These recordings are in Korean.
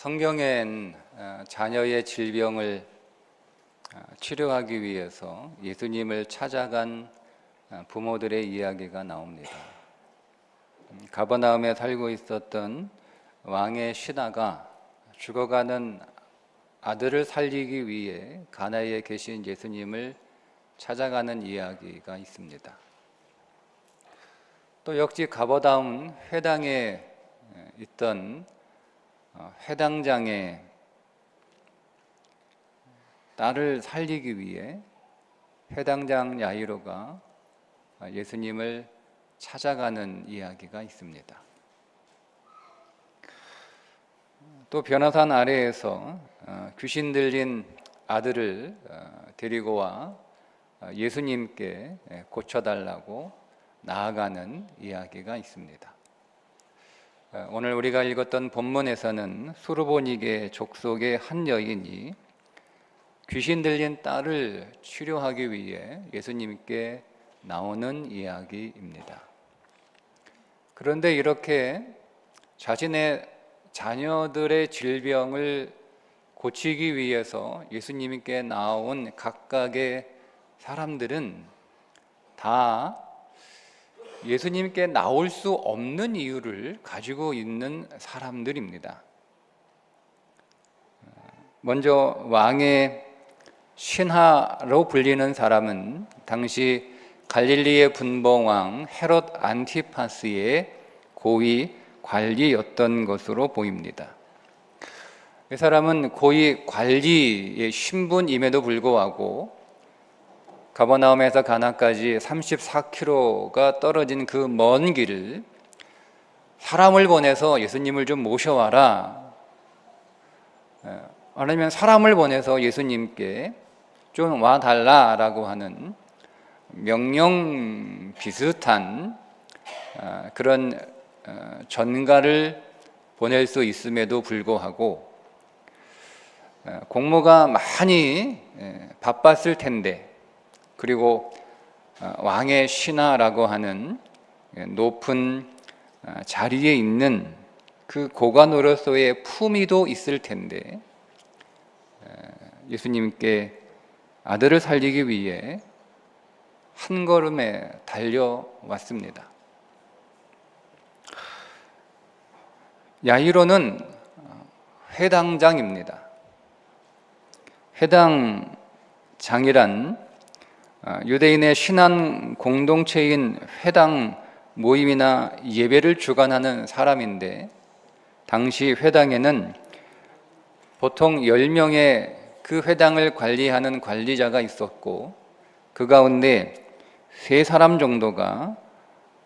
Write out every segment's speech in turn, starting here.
성경엔 어, 자녀의 질병을 어, 치료하기 위해서 예수님을 찾아간 어, 부모들의 이야기가 나옵니다. 음, 가버나움에 살고 있었던 왕의 신하가 죽어가는 아들을 살리기 위해 가나에 계신 예수님을 찾아가는 이야기가 있습니다. 또 역시 가버다움 회당에 있던 어, 회당장의 딸을 살리기 위해 회당장 야이로가 예수님을 찾아가는 이야기가 있습니다. 또 변화산 아래에서 어, 귀신 들린 아들을 어, 데리고 와 예수님께 고쳐달라고 나아가는 이야기가 있습니다. 어, 오늘 우리가 읽었던 본문에서는 수르보닉의 족속의 한 여인이 귀신 들린 딸을 치료하기 위해 예수님께 나오는 이야기입니다. 그런데 이렇게 자신의 자녀들의 질병을 고치기 위해서 예수님께 나온 각각의 사람들은 다 예수님께 나올 수 없는 이유를 가지고 있는 사람들입니다. 먼저 왕의 신하로 불리는 사람은 당시 갈릴리의 분봉왕 헤롯 안티파스의 고위 관리였던 것으로 보입니다. 이 사람은 고위 관리의 신분임에도 불구하고 가버나움에서 가나까지 34km가 떨어진 그 먼 길을 사람을 보내서 예수님을 좀 모셔와라. 예, 아니면 사람을 보내서 예수님께 좀 와달라라고 하는 명령 비슷한 아, 그런 어, 전가를 보낼 수 있음에도 불구하고 어, 공무가 많이 예, 바빴을 텐데 그리고 어, 왕의 신하라고 하는 높은 어, 자리에 있는 그 고관으로서의 품위도 있을 텐데 예수님께 아들을 살리기 위해 한 걸음에 달려왔습니다. 야이로는 회당장입니다. 회당장이란 아, 유대인의 신앙 공동체인 회당 모임이나 예배를 주관하는 사람인데 당시 회당에는 보통 10명의 그 회당을 관리하는 관리자가 있었고 그 가운데 세 사람 정도가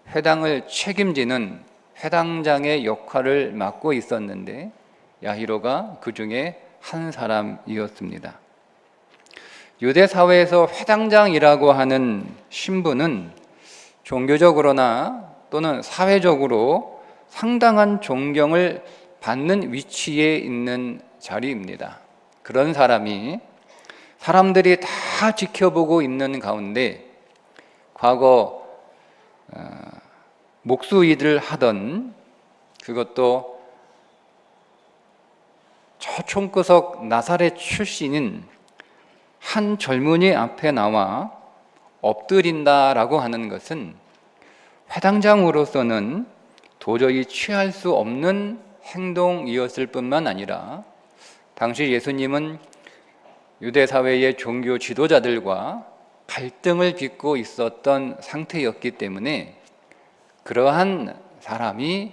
회당을 책임지는 회당장의 역할을 맡고 있었는데 야히로가 그 중에 한 사람이었습니다. 유대 사회에서 회당장이라고 하는 신분은 종교적으로나 또는 사회적으로 상당한 존경을 받는 위치에 있는 자리입니다. 그런 사람이 사람들이 다 지켜보고 있는 가운데 과거 어, 목수 일을 하던 그것도 저 총구석 나사렛 출신인 한 젊은이 앞에 나와 엎드린다라고 하는 것은 회당장으로서는 도저히 취할 수 없는 행동이었을 뿐만 아니라 당시 예수님은 유대 사회의 종교 지도자들과 갈등을 빚고 있었던 상태였기 때문에 그러한 사람이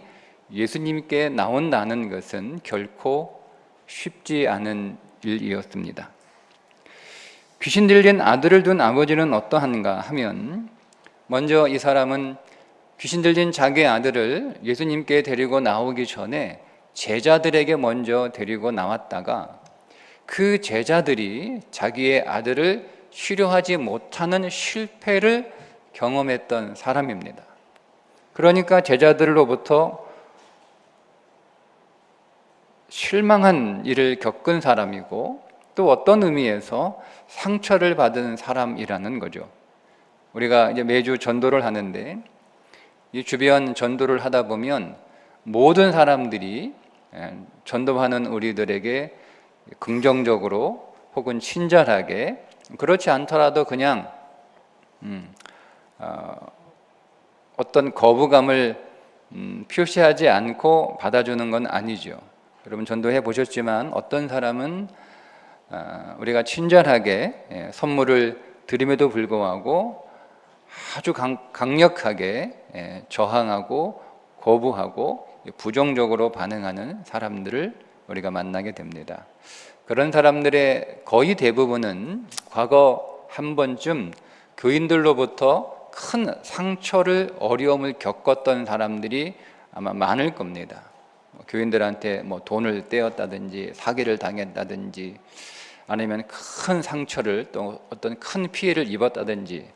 예수님께 나온다는 것은 결코 쉽지 않은 일이었습니다. 귀신 들린 아들을 둔 아버지는 어떠한가 하면 먼저 이 사람은 귀신 들린 자기 아들을 예수님께 데리고 나오기 전에 제자들에게 먼저 데리고 나왔다가 그 제자들이 자기의 아들을 치료하지 못하는 실패를 경험했던 사람입니다. 그러니까 제자들로부터 실망한 일을 겪은 사람이고 또 어떤 의미에서 상처를 받은 사람이라는 거죠. 우리가 이제 매주 전도를 하는데 이 주변 전도를 하다 보면 모든 사람들이 예, 전도하는 우리들에게 긍정적으로 혹은 친절하게 그렇지 않더라도 그냥 음, 어, 어떤 거부감을 음, 표시하지 않고 받아주는 건 아니죠. 여러분 전도해 보셨지만 어떤 사람은 어, 우리가 친절하게 예, 선물을 드림에도 불구하고 아주 강, 강력하게 예, 저항하고 거부하고 부정적으로 반응하는 사람들을 우리가 만나게 됩니다. 그런 사람들의 거의 대부분은 과거 한 번쯤 교인들로부터 큰 상처를 어려움을 겪었던 사람들이 아마 많을 겁니다. 뭐 교인들한테 뭐 돈을 떼었다든지 사기를 당했다든지 아니면 큰 상처를 또 어떤 큰 피해를 입었다든지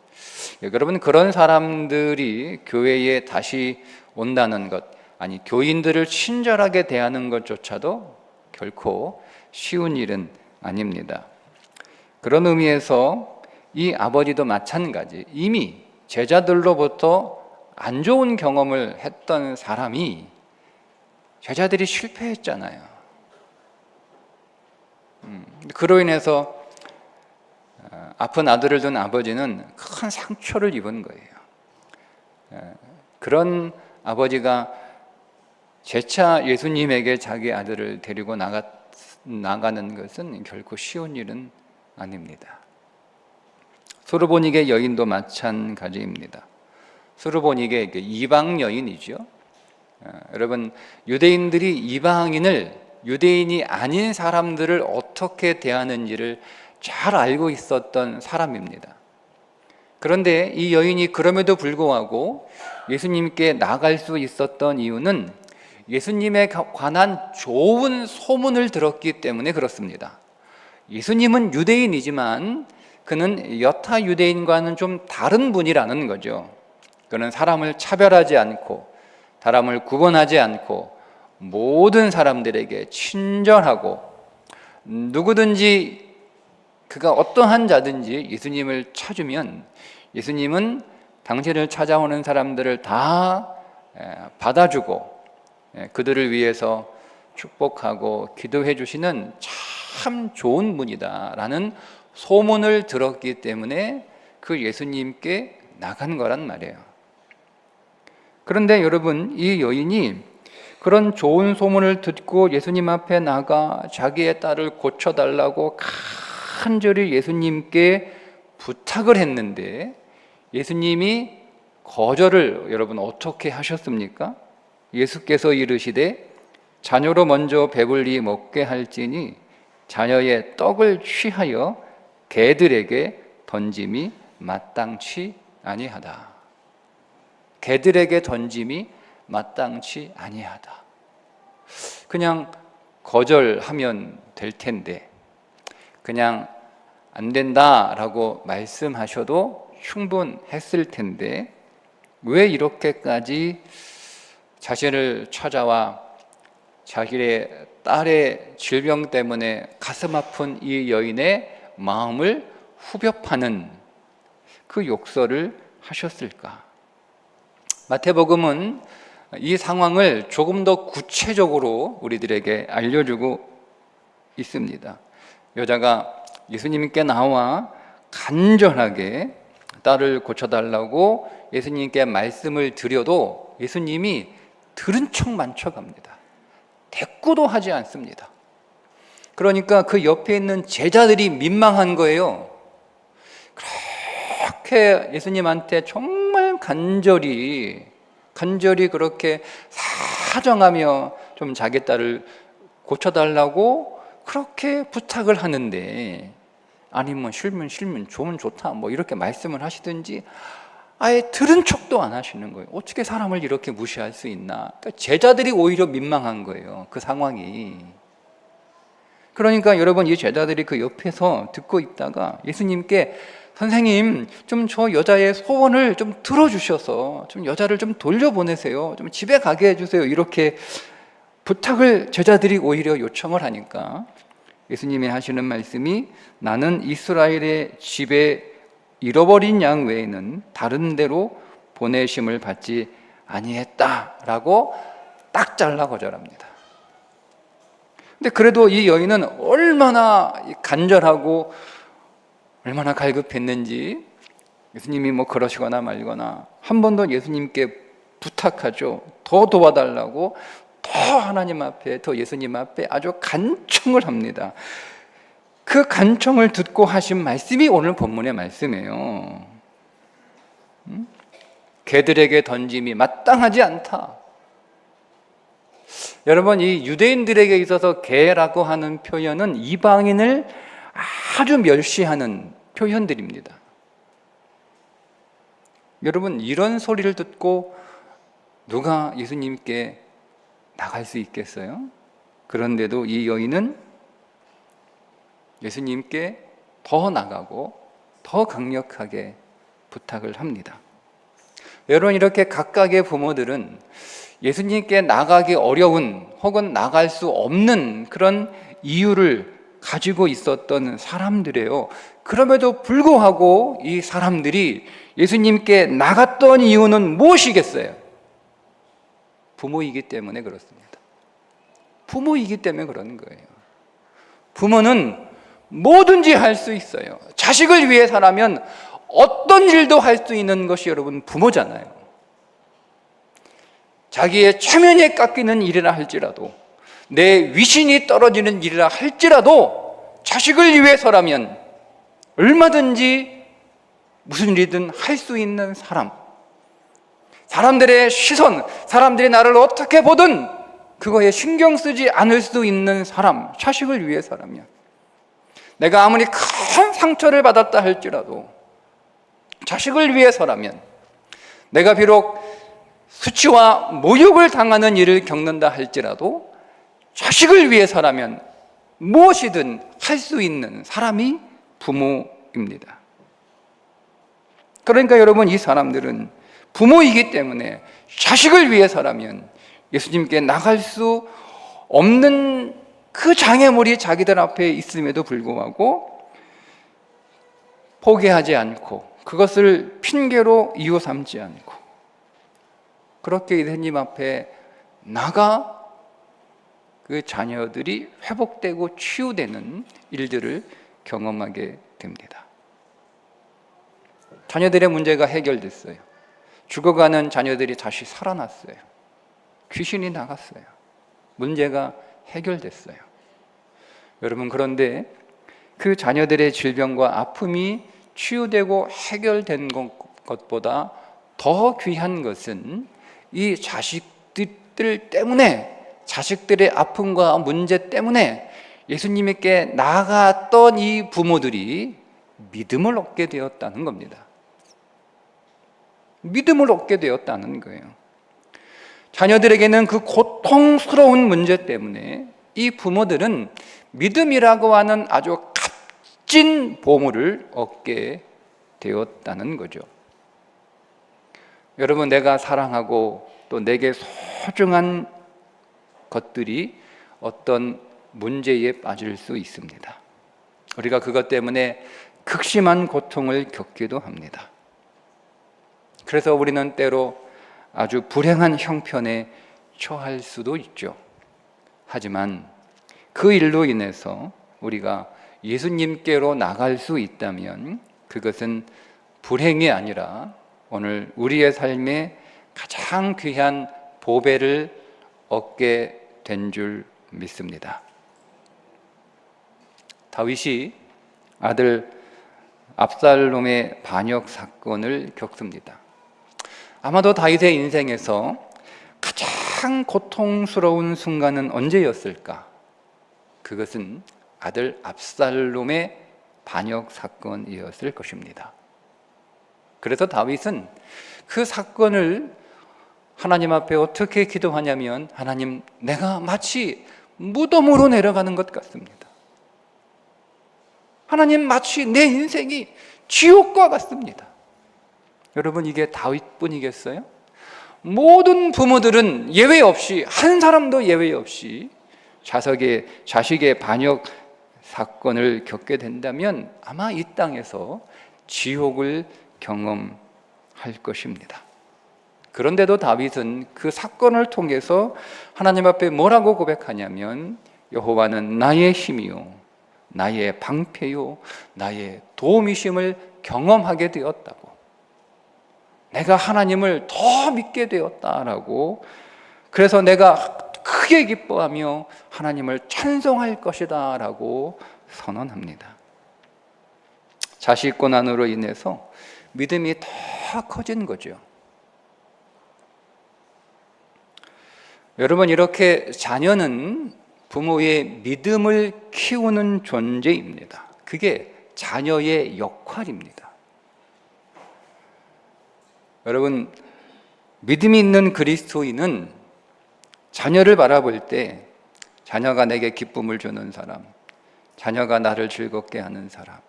예, 여러분 그런 사람들이 교회에 다시 온다는 것 아니 교인들을 친절하게 대하는 것조차도 결코 쉬운 일은 아닙니다. 그런 의미에서 이 아버지도 마찬가지 이미 제자들로부터 안 좋은 경험을 했던 사람이 제자들이 실패했잖아요. 음, 그로 인해서 어, 아픈 아들을 둔 아버지는 큰 상처를 입은 거예요. 어, 그런 아버지가 재차 예수님에게 자기 아들을 데리고 나가, 나가는 것은 결코 쉬운 일은 아닙니다. 소르보닉의 여인도 마찬가지입니다. 소르보닉의 그 이방 여인이죠. 어, 여러분 유대인들이 이방인을 유대인이 아닌 사람들을 어떻게 대하는지를 잘 알고 있었던 사람입니다. 그런데 이 여인이 그럼에도 불구하고 예수님께 나갈 수 있었던 이유는 예수님에 관한 좋은 소문을 들었기 때문에 그렇습니다. 예수님은 유대인이지만 그는 여타 유대인과는 좀 다른 분이라는 거죠. 그는 사람을 차별하지 않고 사람을 구분하지 않고 모든 사람들에게 친절하고 누구든지 그가 어떠한 자든지 예수님을 찾으면 예수님은 당신을 찾아오는 사람들을 다 받아주고 그들을 위해서 축복하고 기도해 주시는 참 좋은 분이다라는 소문을 들었기 때문에 그 예수님께 나간 거란 말이에요. 그런데 여러분, 이 여인이 그런 좋은 소문을 듣고 예수님 앞에 나가 자기의 딸을 고쳐달라고 간절히 예수님께 부탁을 했는데 예수님이 거절을 여러분 어떻게 하셨습니까? 예수께서 이르시되 자녀로 먼저 배불리 먹게 할지니 자녀의 떡을 취하여 개들에게 던짐이 마땅치 아니하다. 개들에게 던짐이 마땅치 아니하다. 그냥 거절하면 될 텐데, 그냥 안 된다라고 말씀하셔도 충분했을 텐데, 왜 이렇게까지 자신을 찾아와 자기의 딸의 질병 때문에 가슴 아픈 이 여인의 마음을 후벼파는 그 욕설을 하셨을까? 마태복음은 이 상황을 조금 더 구체적으로 우리들에게 알려주고 있습니다. 여자가 예수님께 나와 간절하게 딸을 고쳐달라고 예수님께 말씀을 드려도 예수님이 들은 척 만 척합니다. 대꾸도 하지 않습니다. 그러니까 그 옆에 있는 제자들이 민망한 거예요. 그렇게 예수님한테 정말 간절히 간절히 그렇게 사정하며 좀 자기 딸을 고쳐달라고 그렇게 부탁을 하는데 아니면 뭐 싫으면 싫으면 좋으면 좋다 뭐 이렇게 말씀을 하시든지 아예 들은 척도 안 하시는 거예요. 어떻게 사람을 이렇게 무시할 수 있나? 그러니까 제자들이 오히려 민망한 거예요. 그 상황이. 그러니까 여러분 이 제자들이 그 옆에서 듣고 있다가 예수님께 선생님, 좀 저 여자의 소원을 좀 들어주셔서 좀 여자를 좀 돌려보내세요. 좀 집에 가게 해주세요. 이렇게 부탁을 제자들이 오히려 요청을 하니까 예수님이 하시는 말씀이 나는 이스라엘의 집에 잃어버린 양 외에는 다른 데로 보내심을 받지 아니했다라고 딱 잘라 거절합니다. 근데 그래도 이 여인은 얼마나 간절하고 얼마나 갈급했는지 예수님이 뭐 그러시거나 말거나 한 번 더 예수님께 부탁하죠. 더 도와달라고 더 하나님 앞에 더 예수님 앞에 아주 간청을 합니다. 그 간청을 듣고 하신 말씀이 오늘 본문의 말씀이에요. 음? 개들에게 던짐이 마땅하지 않다. 여러분 이 유대인들에게 있어서 개라고 하는 표현은 이방인을 아주 멸시하는 표현들입니다. 여러분 이런 소리를 듣고 누가 예수님께 나갈 수 있겠어요? 그런데도 이 여인은 예수님께 더 나가고 더 강력하게 부탁을 합니다. 여러분 이렇게 각각의 부모들은 예수님께 나가기 어려운 혹은 나갈 수 없는 그런 이유를 가지고 있었던 사람들이에요. 그럼에도 불구하고 이 사람들이 예수님께 나갔던 이유는 무엇이겠어요? 부모이기 때문에 그렇습니다. 부모이기 때문에 그러는 거예요. 부모는 뭐든지 할 수 있어요. 자식을 위해서라면 어떤 일도 할 수 있는 것이 여러분 부모잖아요. 자기의 체면에 깎이는 일이라 할지라도 내 위신이 떨어지는 일이라 할지라도 자식을 위해서라면 얼마든지 무슨 일이든 할 수 있는 사람. 사람들의 시선, 사람들이 나를 어떻게 보든 그거에 신경 쓰지 않을 수 있는 사람, 자식을 위해서라면. 내가 아무리 큰 상처를 받았다 할지라도 자식을 위해서라면 내가 비록 수치와 모욕을 당하는 일을 겪는다 할지라도 자식을 위해서라면 무엇이든 할 수 있는 사람이 부모입니다. 그러니까 여러분 이 사람들은 부모이기 때문에 자식을 위해서라면 예수님께 나갈 수 없는 그 장애물이 자기들 앞에 있음에도 불구하고 포기하지 않고 그것을 핑계로 이유 삼지 않고 그렇게 예수님 앞에 나가 그 자녀들이 회복되고 치유되는 일들을 경험하게 됩니다. 자녀들의 문제가 해결됐어요. 죽어가는 자녀들이 다시 살아났어요. 귀신이 나갔어요. 문제가 해결됐어요. 여러분, 그런데 그 자녀들의 질병과 아픔이 치유되고 해결된 것보다 더 귀한 것은 이 자식들 때문에 자식들의 아픔과 문제 때문에 예수님께 나갔던 이 부모들이 믿음을 얻게 되었다는 겁니다. 믿음을 얻게 되었다는 거예요. 자녀들에게는 그 고통스러운 문제 때문에 이 부모들은 믿음이라고 하는 아주 값진 보물을 얻게 되었다는 거죠. 여러분, 내가 사랑하고 또 내게 소중한 것들이 어떤 문제에 빠질 수 있습니다. 우리가 그것 때문에 극심한 고통을 겪기도 합니다. 그래서 우리는 때로 아주 불행한 형편에 처할 수도 있죠. 하지만 그 일로 인해서 우리가 예수님께로 나갈 수 있다면 그것은 불행이 아니라 오늘 우리의 삶에 가장 귀한 보배를 얻게 된 줄 믿습니다. 다윗이 아들 압살롬의 반역 사건을 겪습니다. 아마도 다윗의 인생에서 가장 고통스러운 순간은 언제였을까? 그것은 아들 압살롬의 반역 사건이었을 것입니다. 그래서 다윗은 그 사건을 하나님 앞에 어떻게 기도하냐면 하나님 내가 마치 무덤으로 내려가는 것 같습니다. 하나님 마치 내 인생이 지옥과 같습니다. 여러분 이게 다윗뿐이겠어요? 모든 부모들은 예외 없이 한 사람도 예외 없이 자석의 자식의 반역 사건을 겪게 된다면 아마 이 땅에서 지옥을 경험할 것입니다. 그런데도 다윗은 그 사건을 통해서 하나님 앞에 뭐라고 고백하냐면 여호와는 나의 힘이요 나의 방패요 나의 도움이심을 경험하게 되었다고. 내가 하나님을 더 믿게 되었다라고. 그래서 내가 크게 기뻐하며 하나님을 찬송할 것이다라고 선언합니다. 자식 고난으로 인해서 믿음이 더 커진 거죠. 여러분 이렇게 자녀는 부모의 믿음을 키우는 존재입니다. 그게 자녀의 역할입니다. 여러분 믿음이 있는 그리스도인은 자녀를 바라볼 때 자녀가 내게 기쁨을 주는 사람, 자녀가 나를 즐겁게 하는 사람.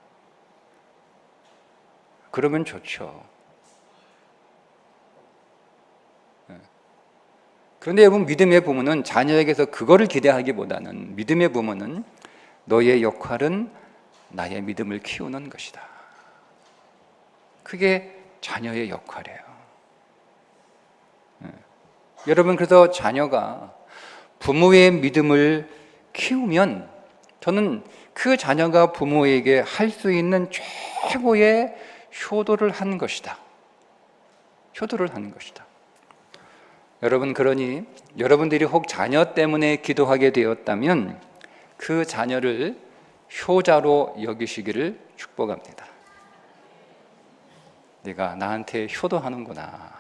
그러면 좋죠. 그런데 여러분 믿음의 부모는 자녀에게서 그거를 기대하기보다는 믿음의 부모는 너의 역할은 나의 믿음을 키우는 것이다. 그게 자녀의 역할이에요. 예. 여러분 그래서 자녀가 부모의 믿음을 키우면 저는 그 자녀가 부모에게 할 수 있는 최고의 효도를 한 것이다. 효도를 하는 것이다. 여러분 그러니 여러분들이 혹 자녀 때문에 기도하게 되었다면 그 자녀를 효자로 여기시기를 축복합니다. 네가 나한테 효도하는구나.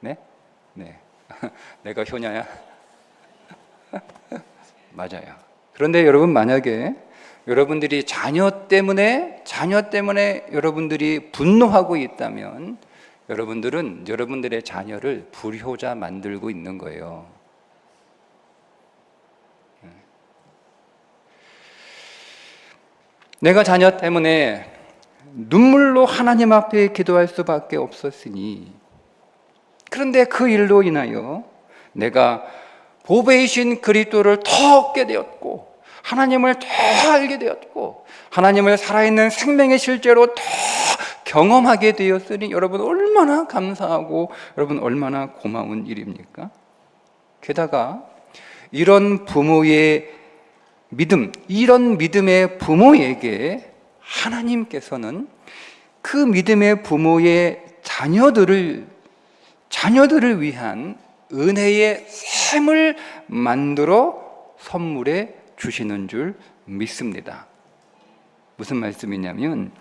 네? 네. 내가 효냐야? 맞아요. 그런데 여러분 만약에 여러분들이 자녀 때문에 자녀 때문에 여러분들이 분노하고 있다면 여러분들은 여러분들의 자녀를 불효자 만들고 있는 거예요. 내가 자녀 때문에 눈물로 하나님 앞에 기도할 수밖에 없었으니 그런데 그 일로 인하여 내가 보배이신 그리스도를 더 얻게 되었고 하나님을 더 알게 되었고 하나님을 살아있는 생명의 실제로 더 경험하게 되었으니 여러분 얼마나 감사하고 여러분 얼마나 고마운 일입니까? 게다가 이런 부모의 믿음, 이런 믿음의 부모에게 하나님께서는 그 믿음의 부모의 자녀들을 자녀들을 위한 은혜의 샘을 만들어 선물해 주시는 줄 믿습니다. 무슨 말씀이냐면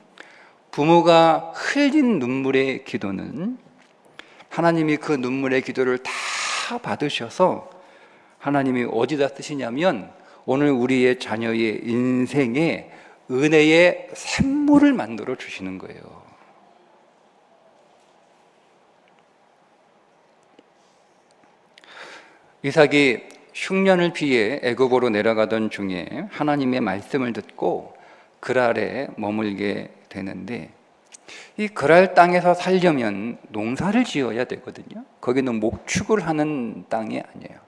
부모가 흘린 눈물의 기도는 하나님이 그 눈물의 기도를 다 받으셔서 하나님이 어디다 쓰시냐면 오늘 우리의 자녀의 인생에 은혜의 샘물을 만들어 주시는 거예요. 이삭이 흉년을 피해 애굽으로 내려가던 중에 하나님의 말씀을 듣고 그랄에 머물게 되는데 이 그랄 땅에서 살려면 농사를 지어야 되거든요. 거기는 목축을 하는 땅이 아니에요.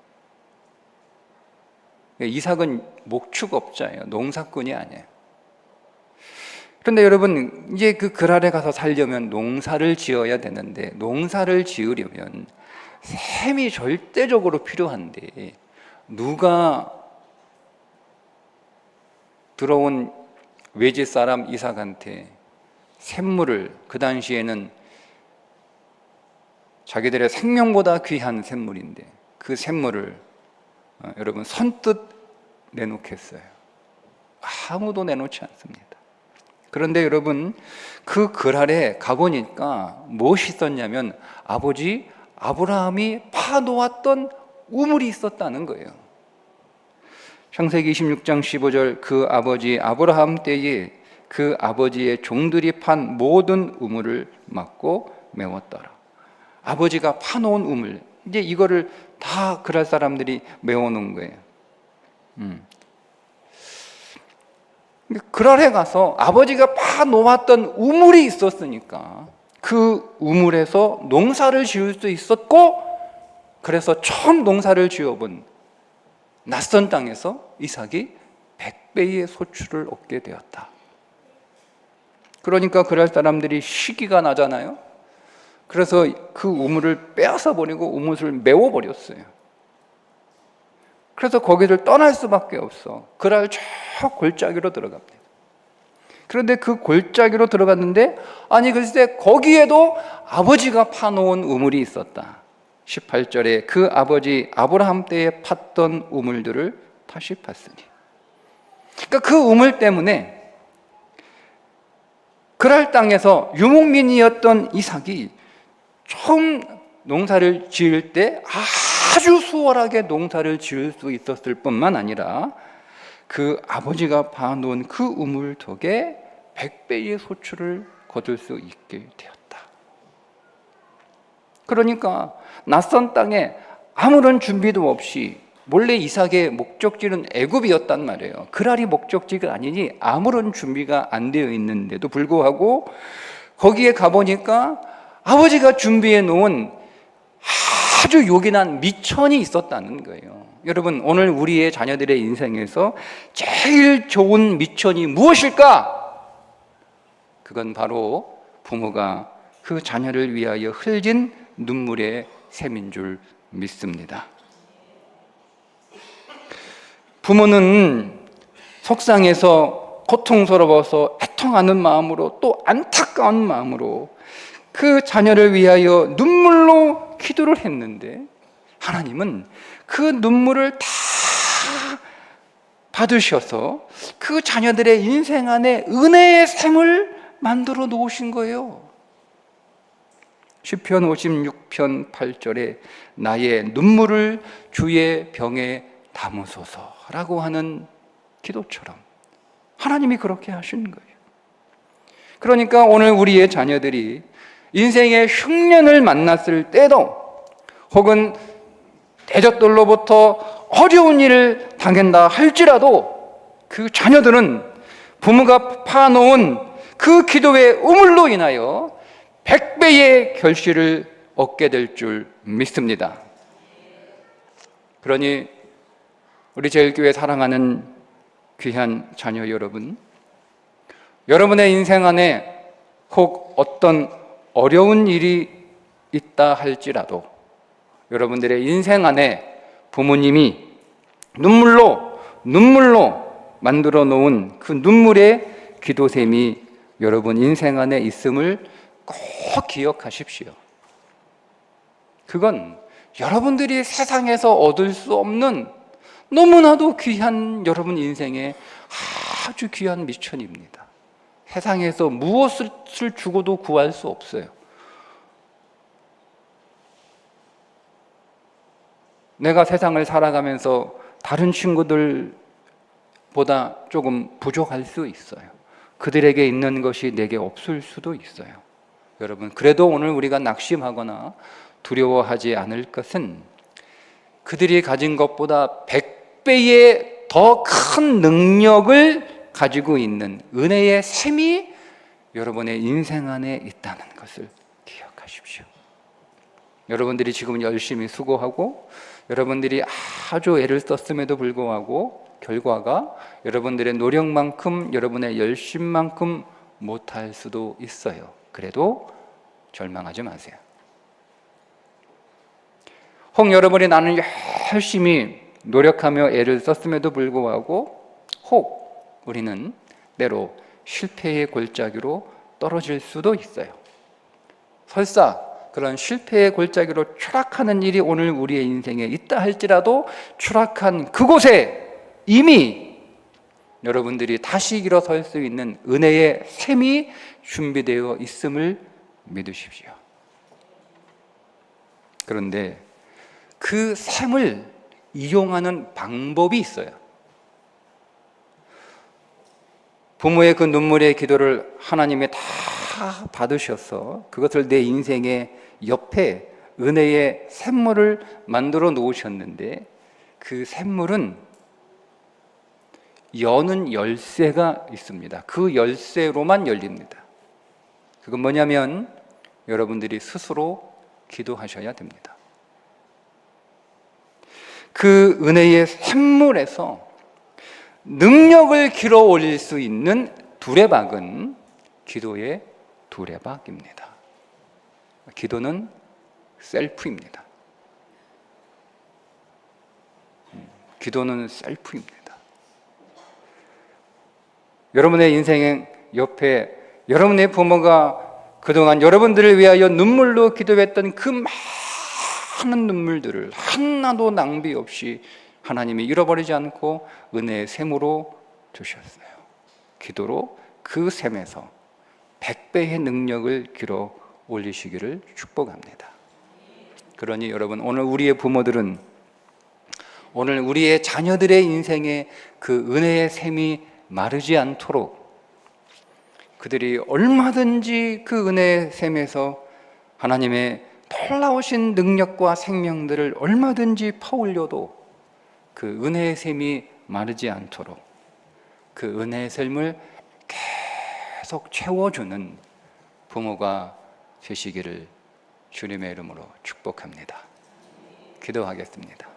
이삭은 목축업자예요. 농사꾼이 아니에요. 그런데 여러분 이제 그 그랄에 가서 살려면 농사를 지어야 되는데 농사를 지으려면 샘이 절대적으로 필요한데 누가 들어온 외지 사람 이삭한테 샘물을 그 당시에는 자기들의 생명보다 귀한 샘물인데 그 샘물을 어, 여러분 선뜻 내놓겠어요. 아무도 내놓지 않습니다. 그런데 여러분 그 그랄에 가보니까 무엇이 있었냐면 아버지 아브라함이 파놓았던 우물이 있었다는 거예요. 창세기 26장 15절 그 아버지 아브라함 때에 그 아버지의 종들이 판 모든 우물을 막고 메웠더라. 아버지가 파놓은 우물 이제 이거를 다 그랄 사람들이 메워놓은 거예요. 음. 그랄에 가서 아버지가 파놓았던 우물이 있었으니까 그 우물에서 농사를 지을 수 있었고 그래서 처음 농사를 지어본 낯선 땅에서 이삭이 100배의 소출을 얻게 되었다. 그러니까 그럴 사람들이 시기가 나잖아요. 그래서 그 우물을 빼앗아 버리고 우물을 메워 버렸어요. 그래서 거기를 떠날 수밖에 없어. 그날 저 골짜기로 들어갑니다. 그런데 그 골짜기로 들어갔는데 아니 글쎄 거기에도 아버지가 파놓은 우물이 있었다. 18절에 그 아버지 아브라함 때에 팠던 우물들을 다시 팠으니. 그러니까 그 우물 때문에 그랄 땅에서 유목민이었던 이삭이 처음 농사를 지을 때 아주 수월하게 농사를 지을 수 있었을 뿐만 아니라 그 아버지가 봐놓은 그 우물 덕에 백배의 소출을 거둘 수 있게 되었다. 그러니까 낯선 땅에 아무런 준비도 없이 몰래 이삭의 목적지는 애굽이었단 말이에요. 그랄이 목적지가 아니니 아무런 준비가 안 되어 있는데도 불구하고 거기에 가보니까 아버지가 준비해 놓은 아주 요긴한 미천이 있었다는 거예요. 여러분, 오늘 우리의 자녀들의 인생에서 제일 좋은 미천이 무엇일까? 그건 바로 부모가 그 자녀를 위하여 흘린 눈물의 샘인 줄 믿습니다. 부모는 속상해서 고통스러워서 애통하는 마음으로 또 안타까운 마음으로 그 자녀를 위하여 눈물로 기도를 했는데 하나님은 그 눈물을 다 받으셔서 그 자녀들의 인생 안에 은혜의 샘을 만들어 놓으신 거예요. 시편 56편 8절에 나의 눈물을 주의 병에 담으소서라고 하는 기도처럼 하나님이 그렇게 하신 거예요. 그러니까 오늘 우리의 자녀들이 인생의 흉년을 만났을 때도 혹은 대적들로부터 어려운 일을 당한다 할지라도 그 자녀들은 부모가 파놓은 그 기도의 우물로 인하여 백배의 결실을 얻게 될 줄 믿습니다. 그러니 우리 제일교회 사랑하는 귀한 자녀 여러분, 여러분의 인생 안에 혹 어떤 어려운 일이 있다 할지라도 여러분들의 인생 안에 부모님이 눈물로 눈물로 만들어 놓은 그 눈물의 기도샘이 여러분 인생 안에 있음을 꼭 기억하십시오. 그건 여러분들이 세상에서 얻을 수 없는 너무나도 귀한 여러분 인생의 아주 귀한 미천입니다. 세상에서 무엇을 주고도 구할 수 없어요. 내가 세상을 살아가면서 다른 친구들보다 조금 부족할 수 있어요. 그들에게 있는 것이 내게 없을 수도 있어요. 여러분, 그래도 오늘 우리가 낙심하거나 두려워하지 않을 것은 그들이 가진 것보다 100배의 더 큰 능력을 가지고 있는 은혜의 샘이 여러분의 인생 안에 있다는 것을 기억하십시오. 여러분들이 지금 열심히 수고하고 여러분들이 아주 애를 썼음에도 불구하고 결과가 여러분들의 노력만큼 여러분의 열심만큼 못할 수도 있어요. 그래도 절망하지 마세요. 혹 여러분이 나는 열심히 노력하며 애를 썼음에도 불구하고 혹 우리는 때로 실패의 골짜기로 떨어질 수도 있어요. 설사 그런 실패의 골짜기로 추락하는 일이 오늘 우리의 인생에 있다 할지라도 추락한 그곳에 이미 여러분들이 다시 일어설 수 있는 은혜의 샘이 준비되어 있음을 믿으십시오. 그런데 그 샘을 이용하는 방법이 있어요. 부모의 그 눈물의 기도를 하나님이 다 받으셔서 그것을 내 인생의 옆에 은혜의 샘물을 만들어 놓으셨는데 그 샘물은 여는 열쇠가 있습니다. 그 열쇠로만 열립니다. 그건 뭐냐면 여러분들이 스스로 기도하셔야 됩니다. 그 은혜의 샘물에서 능력을 길어 올릴 수 있는 두레박은 기도의 두레박입니다. 기도는 셀프입니다. 기도는 셀프입니다. 여러분의 인생 옆에 여러분의 부모가 그동안 여러분들을 위하여 눈물로 기도했던 그 많은 눈물들을 하나도 낭비 없이 하나님이 잃어버리지 않고 은혜의 샘으로 주셨어요. 기도로 그 샘에서 백배의 능력을 길어 올리시기를 축복합니다. 그러니 여러분 오늘 우리의 부모들은 오늘 우리의 자녀들의 인생에 그 은혜의 샘이 마르지 않도록 그들이 얼마든지 그 은혜의 샘에서 하나님의 놀라우신 능력과 생명들을 얼마든지 퍼올려도 그 은혜의 샘이 마르지 않도록 그 은혜의 샘을 계속 채워주는 부모가 되시기를 주님의 이름으로 축복합니다. 기도하겠습니다.